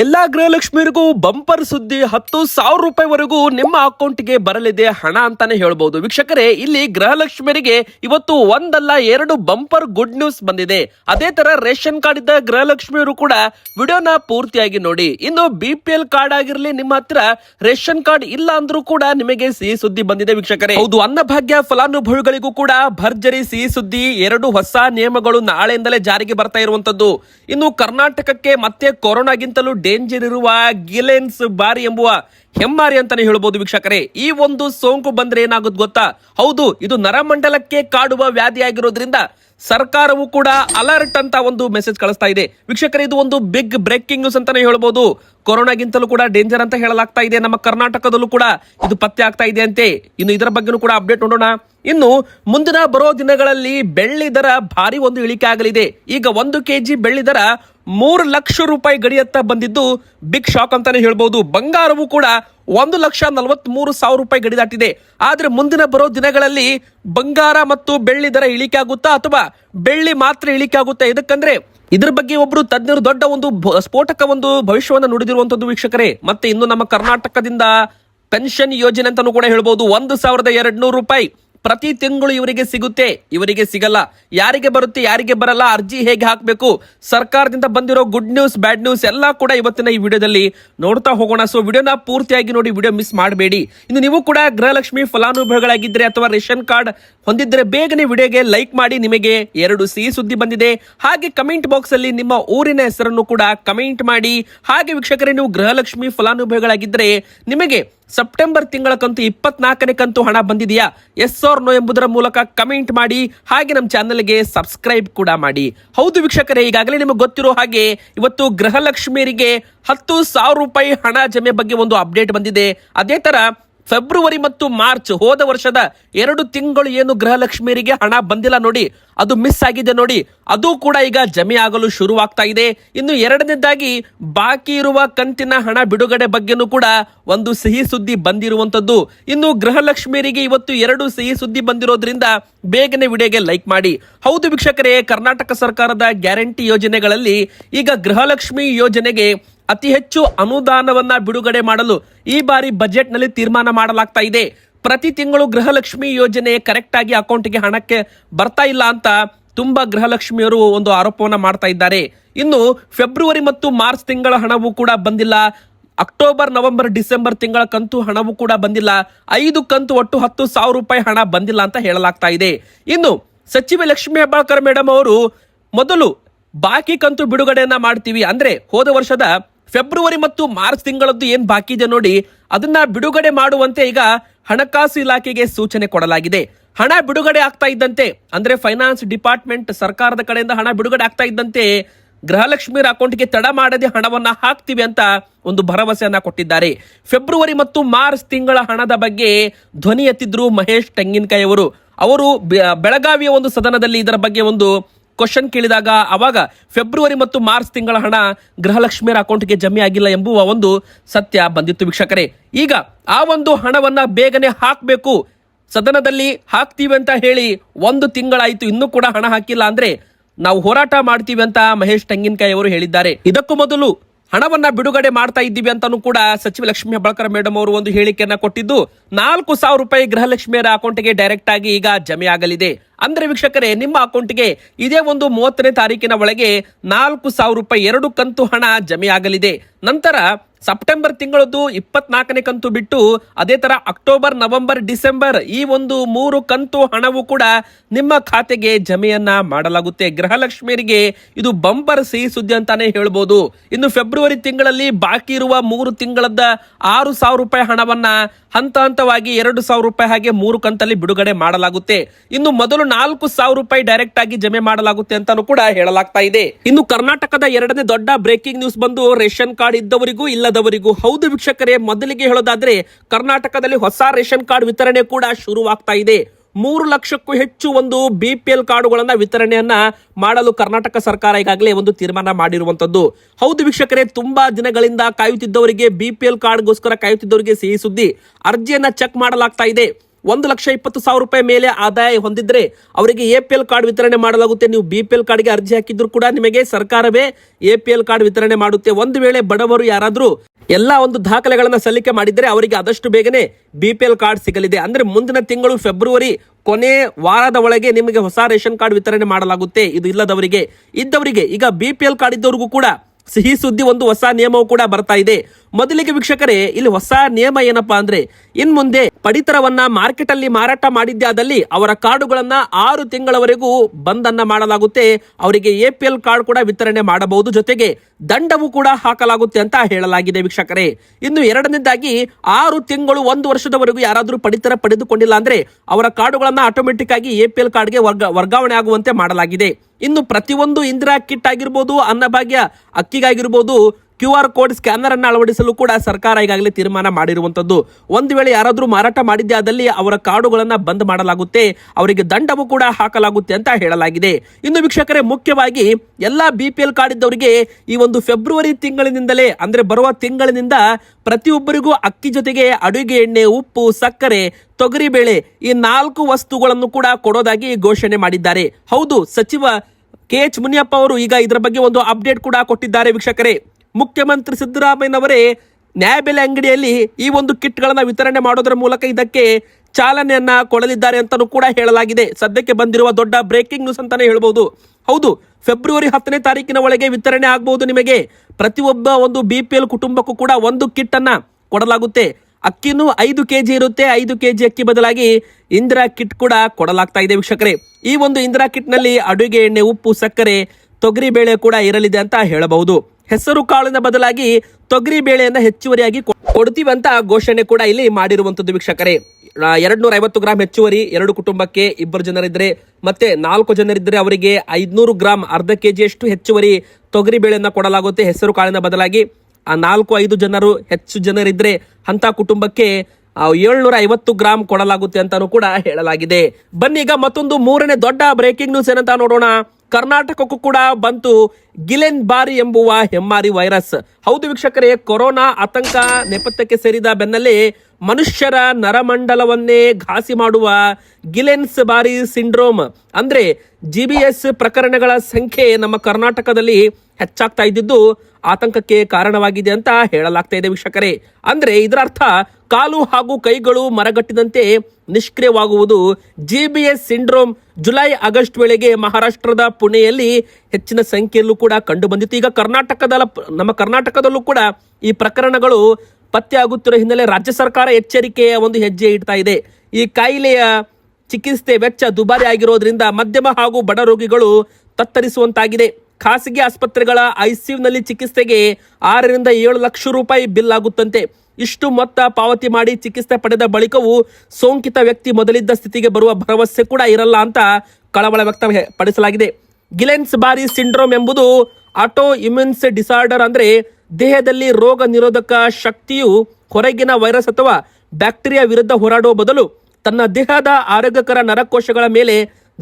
ಎಲ್ಲಾ ಗೃಹಲಕ್ಷ್ಮಿಯರಿಗೂ ಬಂಪರ್ ಸುದ್ದಿ ಹತ್ತು ಸಾವಿರ ರೂಪಾಯಿವರೆಗೂ ನಿಮ್ಮ ಅಕೌಂಟ್ಗೆ ಬರಲಿದೆ ಹಣ ಅಂತಾನೆ ಹೇಳ್ಬಹುದು ವೀಕ್ಷಕರೇ, ಇಲ್ಲಿ ಗೃಹಲಕ್ಷ್ಮಿಯರಿಗೆ ಇವತ್ತು ಒಂದಲ್ಲ ಎರಡು ಬಂಪರ್ ಗುಡ್ ನ್ಯೂಸ್ ಬಂದಿದೆ. ಅದೇ ತರ ರೇಷನ್ ಕಾರ್ಡ್ ಇದ್ದ ಗೃಹಲಕ್ಷ್ಮಿಯರು ಕೂಡ ವಿಡಿಯೋನ ಪೂರ್ತಿಯಾಗಿ ನೋಡಿ. ಇನ್ನು ಬಿ ಪಿ ಎಲ್ ಕಾರ್ಡ್ ಆಗಿರ್ಲಿ, ನಿಮ್ಮ ಹತ್ರ ರೇಷನ್ ಕಾರ್ಡ್ ಇಲ್ಲ ಅಂದ್ರೂ ಕೂಡ ನಿಮಗೆ ಸಿಹಿ ಸುದ್ದಿ ಬಂದಿದೆ ವೀಕ್ಷಕರೇ. ಹೌದು, ಅನ್ನಭಾಗ್ಯ ಫಲಾನುಭವಿಗಳಿಗೂ ಕೂಡ ಭರ್ಜರಿ ಸಿಹಿ ಸುದ್ದಿ ಎರಡು ಹೊಸ ನಿಯಮಗಳು ನಾಳೆಯಿಂದಲೇ ಜಾರಿಗೆ ಬರ್ತಾ ಇರುವಂತದ್ದು. ಇನ್ನು ಕರ್ನಾಟಕಕ್ಕೆ ಮತ್ತೆ ಕೊರೋನಾಗಿಂತಲೂ ಡೇಂಜರ್ ಇರುವ ಗಿಲೆನ್ಸ್ ಬಾರಿ ಎಂಬುವ ಹೆಮ್ಮಾರಿ ಅಂತಾನೆ ಹೇಳ್ಬೋದು ವೀಕ್ಷಕರೇ. ಈ ಒಂದು ಸೋಂಕು ಬಂದ್ರೆ ಏನಾಗುತ್ತೆ ಗೊತ್ತಾ? ಹೌದು, ಇದು ನರಮಂಡಲಕ್ಕೆ ಕಾಡುವ ವ್ಯಾಧಿ ಆಗಿರೋದ್ರಿಂದ ಸರ್ಕಾರವು ಕೂಡ ಅಲರ್ಟ್ ಅಂತ ಒಂದು ಮೆಸೇಜ್ ಕಳಿಸ್ತಾ ಇದೆ. ವೀಕ್ಷಕರೇ, ಇದು ಒಂದು ಬಿಗ್ ಬ್ರೇಕಿಂಗ್ ನ್ಯೂಸ್ ಅಂತಾನೆ ಹೇಳ್ಬೋದು. ಕೊರೋನಾಗಿಂತಲೂ ಕೂಡ ಡೇಂಜರ್ ಅಂತ ಹೇಳಲಾಗ್ತಾ ಇದೆ ನಮ್ಮ ಕರ್ನಾಟಕದಲ್ಲೂ ಕೂಡ ಇದು ಪತ್ತೆ ಆಗ್ತಾ ಇದೆ ಅಂತೆ. ಇನ್ನು ಇದರ ಬಗ್ಗೆನೂ ಕೂಡ ಅಪ್ಡೇಟ್ ನೋಡೋಣ. ಇನ್ನು ಮುಂದಿನ ಬರೋ ದಿನಗಳಲ್ಲಿ ಬೆಳ್ಳಿ ದರ ಭಾರಿ ಒಂದು ಇಳಿಕೆ ಆಗಲಿದೆ. ಈಗ ಒಂದು ಕೆಜಿ ಬೆಳ್ಳಿ ದರ ಮೂರು ಲಕ್ಷ ರೂಪಾಯಿ ಗಡಿಯತ್ತ ಬಂದಿದ್ದು ಬಿಗ್ ಶಾಕ್ ಅಂತಾನೆ ಹೇಳ್ಬೋದು. ಬಂಗಾರವು ಕೂಡ ಒಂದು ಲಕ್ಷ ನಲವತ್ತ್ ಮೂರು ಸಾವಿರ ರೂಪಾಯಿ ಗಡಿ ದಾಟಿದೆ. ಆದ್ರೆ ಮುಂದಿನ ಬರೋ ದಿನಗಳಲ್ಲಿ ಬಂಗಾರ ಮತ್ತು ಬೆಳ್ಳಿ ದರ ಇಳಿಕೆ ಆಗುತ್ತಾ ಅಥವಾ ಬೆಳ್ಳಿ ಮಾತ್ರ ಇಳಿಕೆ ಆಗುತ್ತಾ? ಇದಕ್ಕಂದ್ರೆ ಇದ್ರ ಬಗ್ಗೆ ಒಬ್ರು ತಜ್ಞರು ದೊಡ್ಡ ಒಂದು ಸ್ಫೋಟಕ ಒಂದು ಭವಿಷ್ಯವನ್ನು ನುಡಿದಿರುವಂತದ್ದು ವೀಕ್ಷಕರೇ. ಮತ್ತೆ ಇನ್ನು ನಮ್ಮ ಕರ್ನಾಟಕದಿಂದ ಪೆನ್ಷನ್ ಯೋಜನೆ ಅಂತಾನೂ ಕೂಡ ಹೇಳ್ಬೋದು. ಒಂದು ಸಾವಿರದ ಎರಡ್ ನೂರು ರೂಪಾಯಿ ಪ್ರತಿ ತಿಂಗಳು ಇವರಿಗೆ ಸಿಗುತ್ತೆ, ಇವರಿಗೆ ಸಿಗಲ್ಲ. ಯಾರಿಗೆ ಬರುತ್ತೆ, ಯಾರಿಗೆ ಬರಲ್ಲ, ಅರ್ಜಿ ಹೇಗೆ ಹಾಕಬೇಕು? ಸರ್ಕಾರದಿಂದ ಬಂದಿರೋ ಗುಡ್ ನ್ಯೂಸ್ ಬ್ಯಾಡ್ ನ್ಯೂಸ್ ಎಲ್ಲ ಕೂಡ ಇವತ್ತಿನ ಈ ವಿಡಿಯೋದಲ್ಲಿ ನೋಡ್ತಾ ಹೋಗೋಣ. ಸೊ ವಿಡಿಯೋನ ಪೂರ್ತಿಯಾಗಿ ನೋಡಿ, ವಿಡಿಯೋ ಮಿಸ್ ಮಾಡಬೇಡಿ. ಇನ್ನು ನೀವು ಕೂಡ ಗೃಹಲಕ್ಷ್ಮಿ ಫಲಾನುಭವಿಗಳಾಗಿದ್ದರೆ ಅಥವಾ ರೇಷನ್ ಕಾರ್ಡ್ ಹೊಂದಿದ್ರೆ ಬೇಗನೆ ವಿಡಿಯೋಗೆ ಲೈಕ್ ಮಾಡಿ. ನಿಮಗೆ ಎರಡು ಸಿಹಿ ಸುದ್ದಿ ಬಂದಿದೆ. ಹಾಗೆ ಕಮೆಂಟ್ ಬಾಕ್ಸ್ ಅಲ್ಲಿ ನಿಮ್ಮ ಊರಿನ ಹೆಸರನ್ನು ಕೂಡ ಕಮೆಂಟ್ ಮಾಡಿ. ಹಾಗೆ ವೀಕ್ಷಕರೇ, ನೀವು ಗೃಹಲಕ್ಷ್ಮಿ ಫಲಾನುಭವಿಗಳಾಗಿದ್ದರೆ ನಿಮಗೆ ಸೆಪ್ಟೆಂಬರ್ ತಿಂಗಳ ಕಂತು ಇಪ್ಪತ್ನಾಲ್ಕನೇ ಕಂತು ಹಣ ಬಂದಿದೆಯಾ? ಎಸ್ ಆರ್ ನೋ ಎಂಬುದರ ಮೂಲಕ ಕಮೆಂಟ್ ಮಾಡಿ. ಹಾಗೆ ನಮ್ಮ ಚಾನಲ್ಗೆ ಸಬ್ಸ್ಕ್ರೈಬ್ ಕೂಡ ಮಾಡಿ. ಹೌದು ವೀಕ್ಷಕರೇ, ಈಗಾಗಲೇ ನಿಮಗೆ ಗೊತ್ತಿರೋ ಹಾಗೆ ಇವತ್ತು ಗೃಹಲಕ್ಷ್ಮಿಯರಿಗೆ ಹತ್ತು ಸಾವಿರ ರೂಪಾಯಿ ಹಣ ಜಮೆ ಬಗ್ಗೆ ಒಂದು ಅಪ್ಡೇಟ್ ಬಂದಿದೆ. ಅದೇ ತರ ಫೆಬ್ರವರಿ ಮತ್ತು ಮಾರ್ಚ್ ಹೋದ ವರ್ಷದ ಎರಡು ತಿಂಗಳು ಏನು ಗೃಹಲಕ್ಷ್ಮಿಯರಿಗೆ ಹಣ ಬಂದಿಲ್ಲ ನೋಡಿ, ಅದು ಮಿಸ್ ಆಗಿದೆ ನೋಡಿ, ಅದು ಕೂಡ ಈಗ ಜಮೆ ಆಗಲು ಶುರುವಾಗ್ತಾ ಇದೆ. ಇನ್ನು ಎರಡನೇದಾಗಿ ಬಾಕಿ ಇರುವ ಕಂತಿನ ಹಣ ಬಿಡುಗಡೆ ಬಗ್ಗೆನೂ ಕೂಡ ಒಂದು ಸಿಹಿ ಸುದ್ದಿ ಬಂದಿರುವಂತದ್ದು ಇನ್ನು ಗೃಹಲಕ್ಷ್ಮಿಯರಿಗೆ ಇವತ್ತು ಎರಡು ಸಿಹಿ ಸುದ್ದಿ ಬಂದಿರೋದ್ರಿಂದ ಬೇಗನೆ ವಿಡಿಯೋಗೆ ಲೈಕ್ ಮಾಡಿ. ಹೌದು ವೀಕ್ಷಕರೇ, ಕರ್ನಾಟಕ ಸರ್ಕಾರದ ಗ್ಯಾರಂಟಿ ಯೋಜನೆಗಳಲ್ಲಿ ಈಗ ಗೃಹಲಕ್ಷ್ಮಿ ಯೋಜನೆಗೆ ಅತಿ ಹೆಚ್ಚು ಅನುದಾನವನ್ನ ಬಿಡುಗಡೆ ಮಾಡಲು ಈ ಬಾರಿ ಬಜೆಟ್ನಲ್ಲಿ ತೀರ್ಮಾನ ಮಾಡಲಾಗ್ತಾ ಇದೆ. ಪ್ರತಿ ತಿಂಗಳು ಗೃಹಲಕ್ಷ್ಮಿ ಯೋಜನೆ ಕರೆಕ್ಟ್ ಆಗಿ ಅಕೌಂಟ್ಗೆ ಹಣಕ್ಕೆ ಬರ್ತಾ ಇಲ್ಲ ಅಂತ ತುಂಬಾ ಗೃಹಲಕ್ಷ್ಮಿಯವರು ಒಂದು ಆರೋಪವನ್ನ ಮಾಡ್ತಾ ಇದ್ದಾರೆ. ಇನ್ನು ಫೆಬ್ರವರಿ ಮತ್ತು ಮಾರ್ಚ್ ತಿಂಗಳ ಹಣವೂ ಕೂಡ ಬಂದಿಲ್ಲ. ಅಕ್ಟೋಬರ್, ನವೆಂಬರ್, ಡಿಸೆಂಬರ್ ತಿಂಗಳ ಕಂತು ಹಣವೂ ಕೂಡ ಬಂದಿಲ್ಲ. ಐದು ಕಂತು ಒಟ್ಟು ಹತ್ತು ಸಾವಿರ ರೂಪಾಯಿ ಹಣ ಬಂದಿಲ್ಲ ಅಂತ ಹೇಳಲಾಗ್ತಾ ಇದೆ. ಇನ್ನು ಸಚಿವೆ ಲಕ್ಷ್ಮೀ ಹೆಬ್ಬಾಳ್ಕರ್ ಮೇಡಮ್ ಅವರು ಮೊದಲು ಬಾಕಿ ಕಂತು ಬಿಡುಗಡೆಯನ್ನ ಮಾಡ್ತೀವಿ. ಅಂದ್ರೆ ಹೋದ ವರ್ಷದ ಫೆಬ್ರವರಿ ಮತ್ತು ಮಾರ್ಚ್ ತಿಂಗಳದ್ದು ಏನು ಬಾಕಿ ಇದೆ ನೋಡಿ, ಅದನ್ನ ಬಿಡುಗಡೆ ಮಾಡುವಂತೆ ಈಗ ಹಣಕಾಸು ಇಲಾಖೆಗೆ ಸೂಚನೆ ಕೊಡಲಾಗಿದೆ. ಹಣ ಬಿಡುಗಡೆ ಆಗ್ತಾ ಇದ್ದಂತೆ, ಅಂದ್ರೆ ಫೈನಾನ್ಸ್ ಡಿಪಾರ್ಟ್ಮೆಂಟ್ ಸರ್ಕಾರದ ಕಡೆಯಿಂದ ಹಣ ಬಿಡುಗಡೆ ಆಗ್ತಾ ಇದ್ದಂತೆ ಗೃಹಲಕ್ಷ್ಮಿಯರ ಅಕೌಂಟ್ಗೆ ತಡ ಮಾಡದೆ ಹಣವನ್ನ ಹಾಕ್ತೀವಿ ಅಂತ ಒಂದು ಭರವಸೆಯನ್ನ ಕೊಟ್ಟಿದ್ದಾರೆ. ಫೆಬ್ರವರಿ ಮತ್ತು ಮಾರ್ಚ್ ತಿಂಗಳ ಹಣದ ಬಗ್ಗೆ ಧ್ವನಿ ಎತ್ತಿದ್ರು ಮಹೇಶ್ ತೆಂಗಿನಕಾಯಿ ಅವರು. ಅವರು ಬೆಳಗಾವಿಯ ಒಂದು ಸದನದಲ್ಲಿ ಇದರ ಬಗ್ಗೆ ಒಂದು ಕ್ವಶನ್ ಕೇಳಿದಾಗ ಅವಾಗ ಫೆಬ್ರವರಿ ಮತ್ತು ಮಾರ್ಚ್ ತಿಂಗಳ ಹಣ ಗೃಹಲಕ್ಷ್ಮಿಯರ ಅಕೌಂಟ್ಗೆ ಜಮೆ ಆಗಿಲ್ಲ ಎಂಬುವ ಒಂದು ಸತ್ಯ ಬಂದಿತ್ತು ವೀಕ್ಷಕರೇ. ಈಗ ಆ ಒಂದು ಹಣವನ್ನ ಬೇಗನೆ ಹಾಕಬೇಕು. ಸದನದಲ್ಲಿ ಹಾಕ್ತೀವಿ ಅಂತ ಹೇಳಿ ಒಂದು ತಿಂಗಳಾಯಿತು, ಇನ್ನೂ ಕೂಡ ಹಣ ಹಾಕಿಲ್ಲ ಅಂದ್ರೆ ನಾವು ಹೋರಾಟ ಮಾಡ್ತೀವಿ ಅಂತ ಮಹೇಶ್ ತೆಂಗಿನಕಾಯಿ ಅವರು ಹೇಳಿದ್ದಾರೆ. ಇದಕ್ಕೂ ಮೊದಲು ಹಣವನ್ನ ಬಿಡುಗಡೆ ಮಾಡ್ತಾ ಇದ್ದೀವಿ ಅಂತಾನೂ ಕೂಡ ಸಚಿವ ಲಕ್ಷ್ಮಿ ಹೆಬ್ಬಾಳ್ಕರ್ ಮೇಡಮ್ ಅವರು ಒಂದು ಹೇಳಿಕೆಯನ್ನ ಕೊಟ್ಟಿದ್ದು ನಾಲ್ಕು ಸಾವಿರ ರೂಪಾಯಿ ಗೃಹಲಕ್ಷ್ಮಿಯರ ಅಕೌಂಟ್ಗೆ ಡೈರೆಕ್ಟ್ ಆಗಿ ಈಗ ಜಮೆ ಆಗಲಿದೆ. ಅಂದ್ರೆ ವೀಕ್ಷಕರೇ, ನಿಮ್ಮ ಅಕೌಂಟ್ಗೆ ಇದೇ ಒಂದು ಮೂವತ್ತನೇ ತಾರೀಕಿನ ಒಳಗೆ ನಾಲ್ಕು ಸಾವಿರ ರೂಪಾಯಿ, ಎರಡು ಕಂತು ಹಣ ಜಮೆಯಾಗಲಿದೆ ನಂತರ ಸೆಪ್ಟೆಂಬರ್ ತಿಂಗಳದ್ದು ಇಪ್ಪತ್ನಾಲ್ಕನೇ ಕಂತು ಬಿಟ್ಟು ಅದೇ ತರ ಅಕ್ಟೋಬರ್, ನವೆಂಬರ್, ಡಿಸೆಂಬರ್ ಈ ಒಂದು ಮೂರು ಕಂತು ಹಣವು ಕೂಡ ನಿಮ್ಮ ಖಾತೆಗೆ ಜಮೆಯನ್ನ ಮಾಡಲಾಗುತ್ತೆ. ಗೃಹಲಕ್ಷ್ಮಿಯರಿಗೆ ಇದು ಬಂಪರ್ ಸಿಹಿ ಸುದ್ದಿ ಅಂತಾನೆ ಹೇಳ್ಬೋದು. ಇನ್ನು ಫೆಬ್ರವರಿ ತಿಂಗಳಲ್ಲಿ ಬಾಕಿ ಇರುವ ಮೂರು ತಿಂಗಳದ ಆರು ಸಾವಿರ ರೂಪಾಯಿ ಹಣವನ್ನ ಹಂತ ಹಂತವಾಗಿ ಎರಡು ಸಾವಿರ ರೂಪಾಯಿ ಹಾಗೆ ಮೂರು ಕಂತಲ್ಲಿ ಬಿಡುಗಡೆ ಮಾಡಲಾಗುತ್ತೆ. ಇನ್ನು ಮೊದಲು ನಾಲ್ಕು ಸಾವಿರ ರೂಪಾಯಿ ಡೈರೆಕ್ಟ್ ಆಗಿ ಜಮೆ ಮಾಡಲಾಗುತ್ತೆ ಅಂತಾನೂ ಕೂಡ ಹೇಳಲಾಗ್ತಾ ಇದೆ. ಇನ್ನು ಕರ್ನಾಟಕದ ಎರಡನೇ ದೊಡ್ಡ ಬ್ರೇಕಿಂಗ್ ನ್ಯೂಸ್ ಬಂದು ರೇಷನ್ ಕಾರ್ಡ್ ಇದ್ದವರಿಗೂ ಇಲ್ಲದವರಿಗೂ ಹೌದು ವೀಕ್ಷಕರೇ, ಮೊದಲಿಗೆ ಹೇಳೋದಾದ್ರೆ ಕರ್ನಾಟಕದಲ್ಲಿ ಹೊಸ ರೇಷನ್ ಕಾರ್ಡ್ ವಿತರಣೆ ಕೂಡ ಶುರುವಾಗ್ತಾ ಇದೆ. ಮೂರು ಲಕ್ಷಕ್ಕೂ ಹೆಚ್ಚು ಒಂದು ಬಿಪಿಎಲ್ ಕಾರ್ಡುಗಳನ್ನ ವಿತರಣೆಯನ್ನ ಮಾಡಲು ಕರ್ನಾಟಕ ಸರ್ಕಾರ ಈಗಾಗಲೇ ಒಂದು ತೀರ್ಮಾನ ಮಾಡಿರುವಂತದ್ದು. ಹೌದು ವೀಕ್ಷಕರೇ, ತುಂಬಾ ದಿನಗಳಿಂದ ಕಾಯುತ್ತಿದ್ದವರಿಗೆ ಬಿಪಿಎಲ್ ಪಿ ಎಲ್ ಕಾರ್ಡ್ಗೋಸ್ಕರ ಕಾಯುತ್ತಿದ್ದವರಿಗೆ ಸಿಹಿ ಸುದ್ದಿ ಅರ್ಜಿಯನ್ನ ಚೆಕ್ ಮಾಡಲಾಗ್ತಾ ಇದೆ. ಒಂದು ಲಕ್ಷ ಇಪ್ಪತ್ತು ಸಾವಿರ ರೂಪಾಯಿ ಮೇಲೆ ಆದಾಯ ಹೊಂದಿದ್ರೆ ಅವರಿಗೆ ಎ ಪಿ ಎಲ್ ಕಾರ್ಡ್ ವಿತರಣೆ ಮಾಡಲಾಗುತ್ತೆ. ನೀವು ಬಿ ಪಿ ಎಲ್ ಕಾರ್ಡ್ಗೆ ಅರ್ಜಿ ಹಾಕಿದ್ರು ಕೂಡ ನಿಮಗೆ ಸರ್ಕಾರವೇ ಎ ಪಿ ಎಲ್ ಕಾರ್ಡ್ ವಿತರಣೆ ಮಾಡುತ್ತೆ. ಒಂದು ವೇಳೆ ಬಡವರು ಯಾರಾದರೂ ಎಲ್ಲ ಒಂದು ದಾಖಲೆಗಳನ್ನು ಸಲ್ಲಿಕೆ ಮಾಡಿದ್ರೆ ಅವರಿಗೆ ಆದಷ್ಟು ಬೇಗನೆ ಬಿ ಪಿ ಎಲ್ ಕಾರ್ಡ್ ಸಿಗಲಿದೆ. ಅಂದ್ರೆ ಮುಂದಿನ ತಿಂಗಳು ಫೆಬ್ರವರಿ ಕೊನೆ ವಾರದ ಒಳಗೆ ನಿಮಗೆ ಹೊಸ ರೇಷನ್ ಕಾರ್ಡ್ ವಿತರಣೆ ಮಾಡಲಾಗುತ್ತೆ. ಇದು ಇಲ್ಲದವರಿಗೆ. ಇದ್ದವರಿಗೆ ಈಗ ಬಿ ಪಿ ಎಲ್ ಕಾರ್ಡ್ ಇದ್ದವರಿಗೂ ಕೂಡ ಸಿಹಿ ಸುದ್ದಿ ಒಂದು ಹೊಸ ನಿಯಮವು ಕೂಡ ಬರ್ತಾ ಇದೆ. ಮೊದಲಿಗೆ ವೀಕ್ಷಕರೇ, ಇಲ್ಲಿ ಹೊಸ ನಿಯಮ ಏನಪ್ಪಾ ಅಂದ್ರೆ, ಇನ್ ಮುಂದೆ ಪಡಿತರವನ್ನ ಮಾರ್ಕೆಟ್ ಅಲ್ಲಿ ಮಾರಾಟ ಮಾಡಿದ್ದೇ ಆದಲ್ಲಿ ಅವರ ಕಾರ್ಡುಗಳನ್ನ ಆರು ತಿಂಗಳವರೆಗೂ ಬಂದನ್ನ ಮಾಡಲಾಗುತ್ತೆ. ಅವರಿಗೆ ಎ ಪಿ ಎಲ್ ಕಾರ್ಡ್ ಕೂಡ ವಿತರಣೆ ಮಾಡಬಹುದು. ಜೊತೆಗೆ ದಂಡವು ಕೂಡ ಹಾಕಲಾಗುತ್ತೆ ಅಂತ ಹೇಳಲಾಗಿದೆ ವೀಕ್ಷಕರೇ. ಇನ್ನು ಎರಡನೇದಾಗಿ, ಆರು ತಿಂಗಳು ಒಂದು ವರ್ಷದವರೆಗೂ ಯಾರಾದರೂ ಪಡಿತರ ಪಡೆದುಕೊಂಡಿಲ್ಲ ಅಂದ್ರೆ, ಅವರ ಕಾರ್ಡುಗಳನ್ನ ಆಟೋಮೆಟಿಕ್ ಆಗಿ ಎ ಪಿ ಎಲ್ ಕಾರ್ಡ್ಗೆ ವರ್ಗ, ವರ್ಗಾವಣೆ ಆಗುವಂತೆ ಮಾಡಲಾಗಿದೆ. ಇನ್ನು ಪ್ರತಿಯೊಂದು ಇಂದಿರಾ ಕಿಟ್ ಆಗಿರ್ಬೋದು, ಅನ್ನಭಾಗ್ಯ, ಅಕ್ಕಿಗಾಗಿರ್ಬೋದು ಕ್ಯೂ ಆರ್ ಕೋಡ್ ಸ್ಕ್ಯಾನರ್ ಅನ್ನು ಅಳವಡಿಸಲು ಕೂಡ ಸರ್ಕಾರ ಈಗಾಗಲೇ ತೀರ್ಮಾನ ಮಾಡಿರುವಂತದ್ದು ಒಂದು ವೇಳೆ ಯಾರಾದರೂ ಮಾರಾಟ ಮಾಡಿದ್ದೇ ಆದಲ್ಲಿ ಅವರ ಕಾರ್ಡುಗಳನ್ನು ಬಂದ್ ಮಾಡಲಾಗುತ್ತೆ, ಅವರಿಗೆ ದಂಡವೂ ಕೂಡ ಹಾಕಲಾಗುತ್ತೆ ಅಂತ ಹೇಳಲಾಗಿದೆ. ಇನ್ನು ವೀಕ್ಷಕರೇ, ಮುಖ್ಯವಾಗಿ ಎಲ್ಲಾ ಬಿ ಪಿ ಎಲ್ ಕಾರ್ಡ್ ಇದ್ದವರಿಗೆ ಈ ಒಂದು ಫೆಬ್ರವರಿ ತಿಂಗಳಿನಿಂದಲೇ, ಅಂದ್ರೆ ಬರುವ ತಿಂಗಳಿನಿಂದ ಪ್ರತಿಯೊಬ್ಬರಿಗೂ ಅಕ್ಕಿ ಜೊತೆಗೆ ಅಡುಗೆ ಎಣ್ಣೆ, ಉಪ್ಪು, ಸಕ್ಕರೆ ತೊಗರಿಬೇಳೆ ಈ ನಾಲ್ಕು ವಸ್ತುಗಳನ್ನು ಕೂಡ ಕೊಡೋದಾಗಿ ಘೋಷಣೆ ಮಾಡಿದ್ದಾರೆ. ಹೌದು, ಸಚಿವ ಕೆ ಎಚ್ ಮುನಿಯಪ್ಪ ಅವರು ಈಗ ಇದರ ಬಗ್ಗೆ ಒಂದು ಅಪ್ಡೇಟ್ ಕೂಡ ಕೊಟ್ಟಿದ್ದಾರೆ ವೀಕ್ಷಕರೇ. ಮುಖ್ಯಮಂತ್ರಿ ಸಿದ್ದರಾಮಯ್ಯನವರೇ ನ್ಯಾಯಬೆಲೆ ಅಂಗಡಿಯಲ್ಲಿ ಈ ಒಂದು ಕಿಟ್ಗಳನ್ನು ವಿತರಣೆ ಮಾಡೋದರ ಮೂಲಕ ಇದಕ್ಕೆ ಚಾಲನೆಯನ್ನ ಕೊಡಲಿದ್ದಾರೆ ಅಂತಲೂ ಕೂಡ ಹೇಳಲಾಗಿದೆ. ಸದ್ಯಕ್ಕೆ ಬಂದಿರುವ ದೊಡ್ಡ ಬ್ರೇಕಿಂಗ್ ನ್ಯೂಸ್ ಅಂತಾನೆ ಹೇಳ್ಬೋದು. ಹೌದು, ಫೆಬ್ರವರಿ ಹತ್ತನೇ ತಾರೀಕಿನ ಒಳಗೆ ವಿತರಣೆ ಆಗಬಹುದು ನಿಮಗೆ. ಪ್ರತಿಯೊಬ್ಬ ಒಂದು ಬಿ ಪಿ ಎಲ್ ಕುಟುಂಬಕ್ಕೂ ಕೂಡ ಒಂದು ಕಿಟ್ ಅನ್ನ ಕೊಡಲಾಗುತ್ತೆ. ಅಕ್ಕಿನೂ ಐದು ಕೆ ಜಿ ಇರುತ್ತೆ. ಐದು ಕೆಜಿ ಅಕ್ಕಿ ಬದಲಾಗಿ ಇಂದಿರಾ ಕಿಟ್ ಕೂಡ ಕೊಡಲಾಗ್ತಾ ಇದೆ ವೀಕ್ಷಕರೇ. ಈ ಒಂದು ಇಂದಿರಾ ಕಿಟ್ನಲ್ಲಿ ಅಡುಗೆ ಎಣ್ಣೆ, ಉಪ್ಪು, ಸಕ್ಕರೆ, ತೊಗರಿ ಬೇಳೆ ಕೂಡ ಇರಲಿದೆ ಅಂತ ಹೇಳಬಹುದು. ಹೆಸರು ಕಾಳಿನ ಬದಲಾಗಿ ತೊಗರಿ ಬೇಳೆಯನ್ನ ಹೆಚ್ಚುವರಿಯಾಗಿ ಕೊಡ್ತೀವಂತ ಘೋಷಣೆ ಕೂಡ ಇಲ್ಲಿ ಮಾಡಿರುವಂತದ್ದು ವೀಕ್ಷಕರೇ. ಎರಡ್ ನೂರ ಐವತ್ತು ಗ್ರಾಂ ಹೆಚ್ಚುವರಿ, ಎರಡು ಕುಟುಂಬಕ್ಕೆ ಇಬ್ಬರು ಜನರಿದ್ರೆ, ಮತ್ತೆ ನಾಲ್ಕು ಜನರಿದ್ರೆ ಅವರಿಗೆ ಐದ್ನೂರು ಗ್ರಾಂ ಅರ್ಧ ಕೆ ಜಿಯಷ್ಟು ಹೆಚ್ಚುವರಿ ತೊಗರಿ ಬೇಳೆಯನ್ನ ಕೊಡಲಾಗುತ್ತೆ ಹೆಸರು ಕಾಳಿನ ಬದಲಾಗಿ. ಆ ನಾಲ್ಕು, ಐದು ಜನರು ಹೆಚ್ಚು ಜನರಿದ್ರೆ ಅಂತ ಕುಟುಂಬಕ್ಕೆ ಏಳ್ನೂರ ಐವತ್ತು ಗ್ರಾಂ ಕೊಡಲಾಗುತ್ತೆ ಅಂತಾನೂ ಕೂಡ ಹೇಳಲಾಗಿದೆ. ಬನ್ನಿ ಈಗ ಮತ್ತೊಂದು ಮೂರನೇ ದೊಡ್ಡ ಬ್ರೇಕಿಂಗ್ ನ್ಯೂಸ್ ಏನಂತ ನೋಡೋಣ. ಕರ್ನಾಟಕಕ್ಕೂ ಕೂಡ ಬಂತು ಗಿಲೆನ್ ಬಾರಿ ಎಂಬುವ ಹೆಮ್ಮಾರಿ ವೈರಸ್. ಹೌದು ವೀಕ್ಷಕರೇ, ಕೊರೋನಾ ಆತಂಕ ನೆಪಥ್ಯಕ್ಕೆ ಸೇರಿದ ಬೆನ್ನಲ್ಲೇ ಮನುಷ್ಯರ ನರಮಂಡಲವನ್ನೇ ಘಾಸಿ ಮಾಡುವ ಗಿಲೆನ್ಸ್ ಬಾರಿ ಸಿಂಡ್ರೋಮ್. ಅಂದ್ರೆ ಜಿ ಬಿ ಎಸ್ ಪ್ರಕರಣಗಳ ಸಂಖ್ಯೆ ನಮ್ಮ ಕರ್ನಾಟಕದಲ್ಲಿ ಹೆಚ್ಚಾಗ್ತಾ ಇದ್ದಿದ್ದು ಆತಂಕಕ್ಕೆ ಕಾರಣವಾಗಿದೆ ಅಂತ ಹೇಳಲಾಗ್ತಾ ಇದೆ ವೀಕ್ಷಕರೇ. ಅಂದ್ರೆ ಇದರ ಅರ್ಥ ಕಾಲು ಹಾಗೂ ಕೈಗಳು ಮರಗಟ್ಟಿದಂತೆ ನಿಷ್ಕ್ರಿಯವಾಗುವುದು ಜಿಬಿಎಸ್ ಸಿಂಡ್ರೋಮ್ ಜುಲೈ ಆಗಸ್ಟ್ ವೇಳೆಗೆ ಮಹಾರಾಷ್ಟ್ರದ ಪುಣೆಯಲ್ಲಿ ಹೆಚ್ಚಿನ ಸಂಖ್ಯೆಯಲ್ಲೂ ಕೂಡ ಕಂಡು ಬಂದಿತ್ತು ಈಗ ಕರ್ನಾಟಕದ ನಮ್ಮ ಕರ್ನಾಟಕದಲ್ಲೂ ಕೂಡ ಈ ಪ್ರಕರಣಗಳು ಪತ್ತೆಯಾಗುತ್ತಿರುವ ಹಿನ್ನೆಲೆ ರಾಜ್ಯ ಸರ್ಕಾರ ಎಚ್ಚರಿಕೆಯ ಒಂದು ಹೆಜ್ಜೆ ಇಡ್ತಾ ಇದೆ. ಈ ಕಾಯಿಲೆಯ ಚಿಕಿತ್ಸೆ ವೆಚ್ಚ ದುಬಾರಿ ಆಗಿರೋದ್ರಿಂದ ಮಧ್ಯಮ ಹಾಗೂ ಬಡ ರೋಗಿಗಳು ತತ್ತರಿಸುವಂತಾಗಿದೆ. ಖಾಸಗಿ ಆಸ್ಪತ್ರೆಗಳ ಐಸಿಯುನಲ್ಲಿ ಚಿಕಿತ್ಸೆಗೆ ಆರರಿಂದ ಏಳು ಲಕ್ಷ ರೂಪಾಯಿ ಬಿಲ್ ಆಗುತ್ತಂತೆ. ಇಷ್ಟು ಮೊತ್ತ ಪಾವತಿ ಮಾಡಿ ಚಿಕಿತ್ಸೆ ಪಡೆದ ಬಳಿಕವೂ ಸೋಂಕಿತ ವ್ಯಕ್ತಿ ಮೊದಲಿದ್ದ ಸ್ಥಿತಿಗೆ ಬರುವ ಭರವಸೆ ಕೂಡ ಇರಲ್ಲ ಅಂತ ಕಳವಳ ವ್ಯಕ್ತಪಡಿಸಲಾಗಿದೆ. ಗಿಲೆನ್ಸ್ ಬಾರಿ ಸಿಂಡ್ರೋಮ್ ಎಂಬುದು ಆಟೋ ಇಮ್ಯೂನ್ಸ್ ಡಿಸಾರ್ಡರ್ ಅಂದ್ರೆ ದೇಹದಲ್ಲಿ ರೋಗ ನಿರೋಧಕ ಶಕ್ತಿಯು ಹೊರಗಿನ ವೈರಸ್ ಅಥವಾ ಬ್ಯಾಕ್ಟೀರಿಯಾ ವಿರುದ್ಧ ಹೋರಾಡುವ ಬದಲು ತನ್ನ ದೇಹದ ಆರೋಗ್ಯಕರ ನರಕೋಶಗಳ ಮೇಲೆ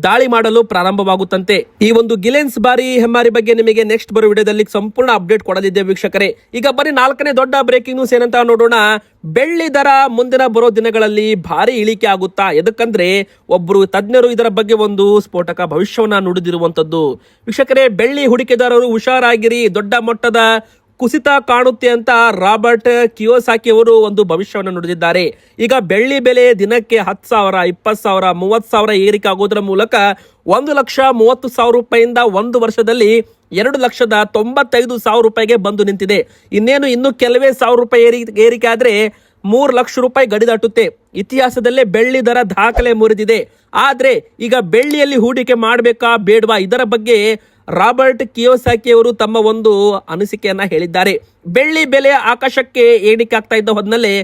ದಾಳಿ ಮಾಡಲು ಪ್ರಾರಂಭವಾಗುತ್ತಂತೆ. ಈ ಒಂದು ಗಿಲೆನ್ಸ್ ಬಾರಿ ಹೆಮ್ಮಾರಿ ಬಗ್ಗೆ ನಿಮಗೆ ನೆಕ್ಸ್ಟ್ ಬರೋ ವಿಡಿಯೋದಲ್ಲಿ ಸಂಪೂರ್ಣ ಅಪ್ಡೇಟ್ ಕೊಡಲಿದ್ದೇವೆ ವೀಕ್ಷಕರೇ. ಈಗ ಬರೀ ನಾಲ್ಕನೇ ದೊಡ್ಡ ಬ್ರೇಕಿಂಗ್ ನ್ಯೂಸ್ ಏನಂತ ನೋಡೋಣ. ಬೆಳ್ಳಿ ದರ ಮುಂದಿನ ಬರೋ ದಿನಗಳಲ್ಲಿ ಭಾರಿ ಇಳಿಕೆ ಆಗುತ್ತಾ? ಎದಕ್ಕಂದ್ರೆ ಒಬ್ರು ತಜ್ಞರು ಇದರ ಬಗ್ಗೆ ಒಂದು ಸ್ಫೋಟಕ ಭವಿಷ್ಯವನ್ನ ನುಡಿದಿರುವಂತದ್ದು. ವೀಕ್ಷಕರೇ, ಬೆಳ್ಳಿ ಹೂಡಿಕೆದಾರರು ಹುಷಾರಾಗಿರಿ, ದೊಡ್ಡ ಮಟ್ಟದ ಕುಸಿತ ಕಾಣುತ್ತೆ ಅಂತ ರಾಬರ್ಟ್ ಕಿಯೋಸಾಕಿ ಅವರು ಒಂದು ಭವಿಷ್ಯವನ್ನು ನುಡಿದಿದ್ದಾರೆ. ಈಗ ಬೆಳ್ಳಿ ಬೆಲೆ ದಿನಕ್ಕೆ ಹತ್ತು ಸಾವಿರ, ಇಪ್ಪತ್ತು ಸಾವಿರ, ಮೂವತ್ತು ಸಾವಿರ ಏರಿಕೆ ಆಗೋದ್ರ ಮೂಲಕ ಒಂದು ಲಕ್ಷ ಮೂವತ್ತು ಸಾವಿರ ರೂಪಾಯಿಯಿಂದ ಒಂದು ವರ್ಷದಲ್ಲಿ ಎರಡು ಲಕ್ಷದ ತೊಂಬತ್ತೈದು ಸಾವಿರ ರೂಪಾಯಿಗೆ ಬಂದು ನಿಂತಿದೆ. ಇನ್ನೇನು ಇನ್ನು ಕೆಲವೇ ಸಾವಿರ ರೂಪಾಯಿ ಏರಿ ಏರಿಕೆ ಆದರೆ ಮೂರು ಲಕ್ಷ ರೂಪಾಯಿ ಗಡಿ ದಾಟುತ್ತೆ ಇತಿಹಾಸದಲ್ಲೇ ಬೆಳ್ಳಿ ದರ ದಾಖಲೆ ಮುರಿದಿದೆ. ಆದರೆ ಈಗ ಬೆಳ್ಳಿಯಲ್ಲಿ ಹೂಡಿಕೆ ಮಾಡಬೇಕಾ ಬೇಡವಾ ಇದರ ಬಗ್ಗೆ ರಾಬರ್ಟ್ ಕಿಯೋಸಾಕಿ ಅವರು ತಮ್ಮ ಒಂದು ಅನಿಸಿಕೆಯನ್ನು ಹೇಳಿದ್ದಾರೆ. ಬೆಳ್ಳಿ ಬೆಲೆ ಆಕಾಶಕ್ಕೆ ಏಣಿಕೆ ಆಗ್ತಾ ಇದ್ದ ಹೊದ್ನಲ್ಲೇ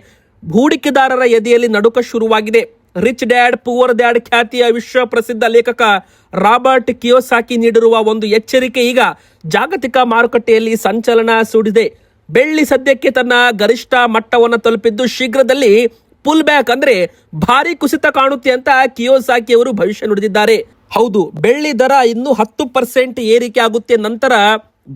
ಹೂಡಿಕೆದಾರರ ಎದೆಯಲ್ಲಿ ನಡುಕ ಶುರುವಾಗಿದೆ. ರಿಚ್ ಡ್ಯಾಡ್, ಪುವರ್ ಡ್ಯಾಡ್ ಖ್ಯಾತಿಯ ವಿಶ್ವ ಪ್ರಸಿದ್ಧ ಲೇಖಕ ರಾಬರ್ಟ್ ಕಿಯೋಸಾಕಿ ನೀಡಿರುವ ಒಂದು ಎಚ್ಚರಿಕೆ ಈಗ ಜಾಗತಿಕ ಮಾರುಕಟ್ಟೆಯಲ್ಲಿ ಸಂಚಲನ ಸೂಡಿದೆ. ಬೆಳ್ಳಿ ಸದ್ಯಕ್ಕೆ ತನ್ನ ಗರಿಷ್ಠ ಮಟ್ಟವನ್ನು ತಲುಪಿದ್ದು ಶೀಘ್ರದಲ್ಲಿ ಪುಲ್ ಬ್ಯಾಕ್ ಅಂದ್ರೆ ಭಾರಿ ಕುಸಿತ ಕಾಣುತ್ತೆ ಅಂತ ಕಿಯೋಸಾಕಿ ಅವರು ಭವಿಷ್ಯ ನುಡಿದಿದ್ದಾರೆ. ಹೌದು, ಬೆಳ್ಳಿ ದರ ಇನ್ನು ಹತ್ತು ಪರ್ಸೆಂಟ್ ಏರಿಕೆ ಆಗುತ್ತೆ, ನಂತರ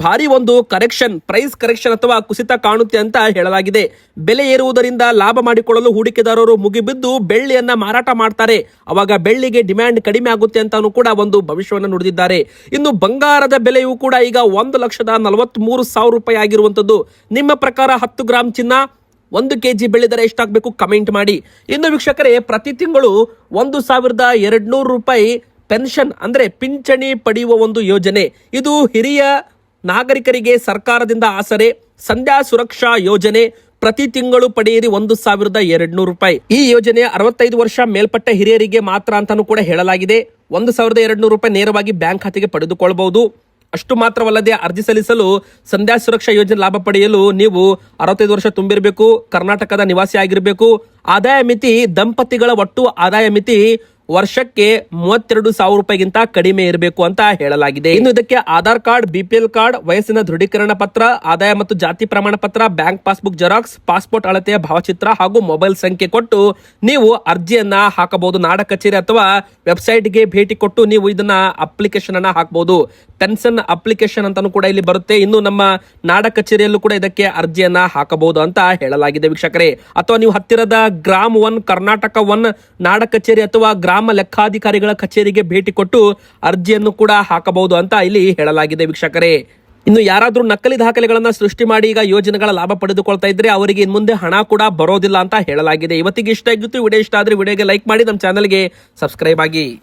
ಭಾರಿ ಒಂದು ಕರೆಕ್ಷನ್ ಪ್ರೈಸ್ ಕರೆಕ್ಷನ್ ಅಥವಾ ಕುಸಿತ ಕಾಣುತ್ತೆ ಅಂತ ಹೇಳಲಾಗಿದೆ. ಬೆಲೆ ಏರುವುದರಿಂದ ಲಾಭ ಮಾಡಿಕೊಳ್ಳಲು ಹೂಡಿಕೆದಾರರು ಮುಗಿಬಿದ್ದು ಬೆಳ್ಳಿಯನ್ನ ಮಾರಾಟ ಮಾಡ್ತಾರೆ. ಅವಾಗ ಬೆಳ್ಳಿಗೆ ಡಿಮ್ಯಾಂಡ್ ಕಡಿಮೆ ಆಗುತ್ತೆ ಅಂತ ಕೂಡ ಒಂದು ಭವಿಷ್ಯವನ್ನು ನುಡಿದಿದ್ದಾರೆ. ಇನ್ನು ಬಂಗಾರದ ಬೆಲೆಯೂ ಕೂಡ ಈಗ ಒಂದು ಲಕ್ಷದ ನಲವತ್ಮೂರು ಸಾವಿರ ರೂಪಾಯಿ ಆಗಿರುವಂತದ್ದು ನಿಮ್ಮ ಪ್ರಕಾರ ಹತ್ತು ಗ್ರಾಮ್ ಚಿನ್ನ ಒಂದು ಕೆ ಜಿ ಬೆಳೆದರೆ ಎಷ್ಟಾಗಬೇಕು ಕಮೆಂಟ್ ಮಾಡಿ. ಇನ್ನು ವೀಕ್ಷಕರೇ, ಪ್ರತಿ ತಿಂಗಳು ಒಂದು ಸಾವಿರದ ಎರಡ್ನೂರು ರೂಪಾಯಿ ಪೆನ್ಷನ್, ಅಂದ್ರೆ ಪಿಂಚಣಿ ಪಡೆಯುವ ಒಂದು ಯೋಜನೆ. ಇದು ಹಿರಿಯ ನಾಗರಿಕರಿಗೆ ಸರ್ಕಾರದಿಂದ ಆಸರೆ. ಸಂಧ್ಯಾ ಸುರಕ್ಷಾ ಯೋಜನೆ ಪ್ರತಿ ತಿಂಗಳು ಪಡೆಯಿರಿ ಒಂದು ಸಾವಿರದ ಎರಡ್ನೂರು ರೂಪಾಯಿ. ಈ ಯೋಜನೆ ಅರವತ್ತೈದು ವರ್ಷ ಮೇಲ್ಪಟ್ಟ ಹಿರಿಯರಿಗೆ ಮಾತ್ರ ಅಂತಾನೂ ಕೂಡ ಹೇಳಲಾಗಿದೆ. ಒಂದು ಸಾವಿರದ ಎರಡ್ನೂರು ರೂಪಾಯಿ ನೇರವಾಗಿ ಬ್ಯಾಂಕ್ ಖಾತೆಗೆ ಪಡೆದುಕೊಳ್ಳಬಹುದು ಅಷ್ಟು ಮಾತ್ರವಲ್ಲದೆ ಅರ್ಜಿ ಸಲ್ಲಿಸಲು ಸಂಧ್ಯಾ ಸುರಕ್ಷಾ ಯೋಜನೆ ಲಾಭ ಪಡೆಯಲು ನೀವು ಅರವತ್ತೈದು ವರ್ಷ ತುಂಬಿರಬೇಕು, ಕರ್ನಾಟಕದ ನಿವಾಸಿ ಆಗಿರಬೇಕು. ಆದಾಯ ಮಿತಿ ದಂಪತಿಗಳ ಒಟ್ಟು ಆದಾಯ ಮಿತಿ ವರ್ಷಕ್ಕೆ ಮೂವತ್ತೆರಡು ಸಾವಿರ ರೂಪಾಯಿಗಿಂತ ಕಡಿಮೆ ಇರಬೇಕು ಅಂತ ಹೇಳಲಾಗಿದೆ. ಇನ್ನು ಇದಕ್ಕೆ ಆಧಾರ್ ಕಾರ್ಡ್ ಬಿಪಿಎಲ್ ಕಾರ್ಡ್, ವಯಸ್ಸಿನ ದೃಢೀಕರಣ ಪತ್ರ, ಆದಾಯ ಮತ್ತು ಜಾತಿ ಪ್ರಮಾಣ ಪತ್ರ, ಬ್ಯಾಂಕ್ ಪಾಸ್ಬುಕ್ ಜೆರಾಕ್ಸ್, ಪಾಸ್ಪೋರ್ಟ್ ಅಳತೆಯ ಭಾವಚಿತ್ರ ಹಾಗೂ ಮೊಬೈಲ್ ಸಂಖ್ಯೆ ಕೊಟ್ಟು ನೀವು ಅರ್ಜಿಯನ್ನ ಹಾಕಬಹುದು. ನಾಡ ಕಚೇರಿ ಅಥವಾ ವೆಬ್ಸೈಟ್ಗೆ ಭೇಟಿ ಕೊಟ್ಟು ನೀವು ಇದನ್ನ ಅಪ್ಲಿಕೇಶನ್ ಅನ್ನ ಹಾಕಬಹುದು ಪೆನ್ಷನ್ ಅಪ್ಲಿಕೇಶನ್ ಅಂತಾನು ಕೂಡ ಇಲ್ಲಿ ಬರುತ್ತೆ. ಇನ್ನು ನಮ್ಮ ನಾಡ ಕಚೇರಿಯಲ್ಲೂ ಕೂಡ ಇದಕ್ಕೆ ಅರ್ಜಿಯನ್ನ ಹಾಕಬಹುದು ಅಂತ ಹೇಳಲಾಗಿದೆ ವೀಕ್ಷಕರೇ. ಅಥವಾ ನೀವು ಹತ್ತಿರದ ಗ್ರಾಮ್ ಒನ್, ಕರ್ನಾಟಕ ಒನ್, ನಾಡ ಕಚೇರಿ ಅಥವಾ ಲೆಕ್ಕಾಧಿಕಾರಿಗಳ ಕಚೇರಿಗೆ ಭೇಟಿ ಕೊಟ್ಟು ಅರ್ಜಿಯನ್ನು ಕೂಡ ಹಾಕಬಹುದು ಅಂತ ಇಲ್ಲಿ ಹೇಳಲಾಗಿದೆ ವೀಕ್ಷಕರೇ. ಇನ್ನು ಯಾರಾದರೂ ನಕಲಿ ದಾಖಲೆಗಳನ್ನು ಸೃಷ್ಟಿ ಮಾಡಿ ಈಗ ಯೋಜನೆಗಳ ಲಾಭ ಪಡೆದುಕೊಳ್ತಾ ಇದ್ರೆ ಅವರಿಗೆ ಇನ್ ಮುಂದೆ ಹಣ ಕೂಡ ಬರೋದಿಲ್ಲ ಅಂತ ಹೇಳಲಾಗಿದೆ. ಇವತ್ತಿಗೆ ಇಷ್ಟ ಆಗಿತ್ತು, ವಿಡಿಯೋ ಇಷ್ಟ ಆದ್ರೆ ವಿಡಿಯೋಗೆ ಲೈಕ್ ಮಾಡಿ ನಮ್ಮ ಚಾನಲ್ಗೆ ಸಬ್ಸ್ಕ್ರೈಬ್ ಆಗಿ.